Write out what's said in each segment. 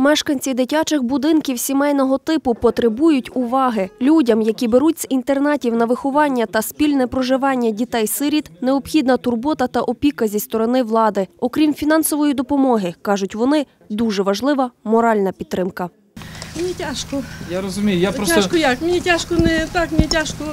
Мешканці дитячих будинків сімейного типу потребують уваги. Людям, які беруть з інтернатів на виховання та спільне проживання дітей-сиріт, необхідна турбота та опіка зі сторони влади. Окрім фінансової допомоги, кажуть вони, дуже важлива моральна підтримка. Мені тяжко. Я розумію, я просто Тяжко як? Мені тяжко не так, мені тяжко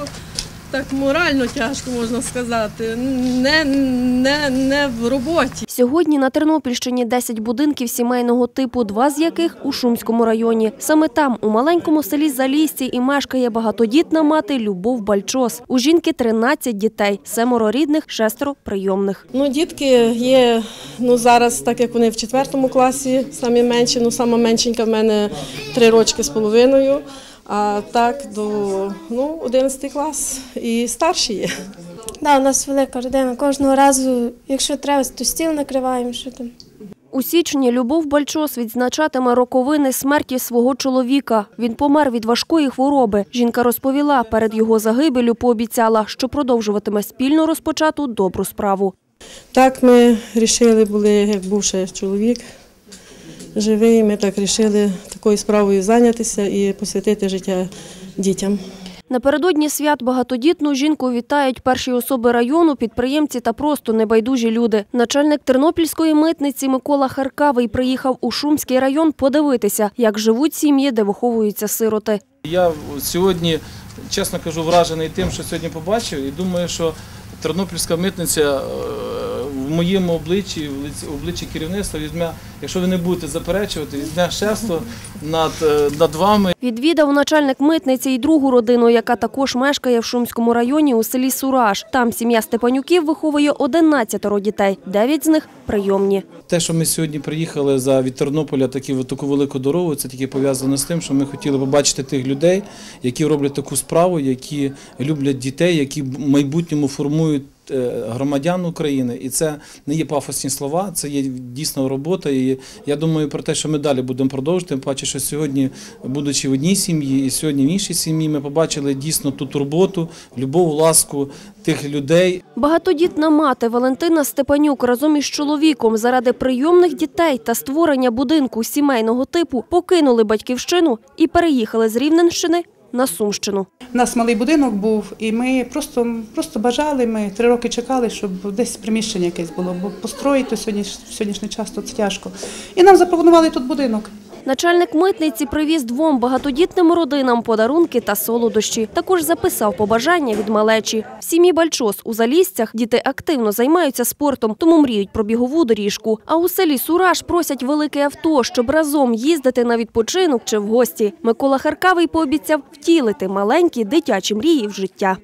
так морально тяжко можна сказати. Не, не, не в роботі. Сьогодні на Тернопільщині 10 будинків сімейного типу, два з яких у Шумському районі. Саме там, у маленькому селі Залісці, і мешкає багатодітна мати Любов Бальчос. У жінки 13 дітей, семеро рідних, шестеро прийомних. Ну, дітки є ну, зараз, так як вони в четвертому класі, самі менші, ну сама меншенька в мене три рочки з половиною. А так до ну, 11 клас і старші є. Да, у нас велика родина. Кожного разу, якщо треба, то стіл накриваємо, що там. У січні Любов Бальчос відзначатиме роковини смерті свого чоловіка. Він помер від важкої хвороби. Жінка розповіла, перед його загибелю пообіцяла, що продовжуватиме спільно розпочату добру справу. Так ми вирішили, були, як був ще чоловік живий, ми так вирішили такою справою зайнятися і посвятити життя дітям. Напередодні свят багатодітну жінку вітають перші особи району, підприємці та просто небайдужі люди. Начальник Тернопільської митниці Микола Харкавий приїхав у Шумський район подивитися, як живуть сім'ї, де виховуються сироти. я сьогодні, чесно кажу, вражений тим, що сьогодні побачив, і думаю, що Тернопільська митниця е, в моєму обличчі, в обличчі керівництва візьме, якщо ви не будете заперечувати, візьме шефство над, е, над вами. Відвідав начальник митниці й другу родину, яка також мешкає в Шумському районі у селі Сураж. Там сім'я Степанюків виховує 11 дітей, 9 з них прийомні. Те, що ми сьогодні приїхали за від Тернополя такі, в таку велику дорогу, це тільки пов'язано з тим, що ми хотіли побачити тих людей, які роблять таку справу, які люблять дітей, які в майбутньому формують громадян України. І це не є пафосні слова, це є дійсно робота. І я думаю про те, що ми далі будемо продовжувати. Тим паче, що сьогодні, будучи в одній сім'ї, і сьогодні в іншій сім'ї, ми побачили дійсно ту турботу, любов, ласку тих людей, Багатодітна мати Валентина Степанюк разом із чоловіком заради прийомних дітей та створення будинку сімейного типу покинули батьківщину і переїхали з Рівненщини на Сумщину. У нас малий будинок був, і ми просто, просто бажали, ми три роки чекали, щоб десь приміщення якесь було, бо построїти сьогодні, сьогоднішній час тут тяжко. І нам запропонували тут будинок. Начальник митниці привіз двом багатодітним родинам подарунки та солодощі. Також записав побажання від малечі. В сім'ї Бальчос у Залісцях діти активно займаються спортом, тому мріють про бігову доріжку. А у селі Сураж просять велике авто, щоб разом їздити на відпочинок чи в гості. Микола Харкавий пообіцяв втілити маленькі дитячі мрії в життя.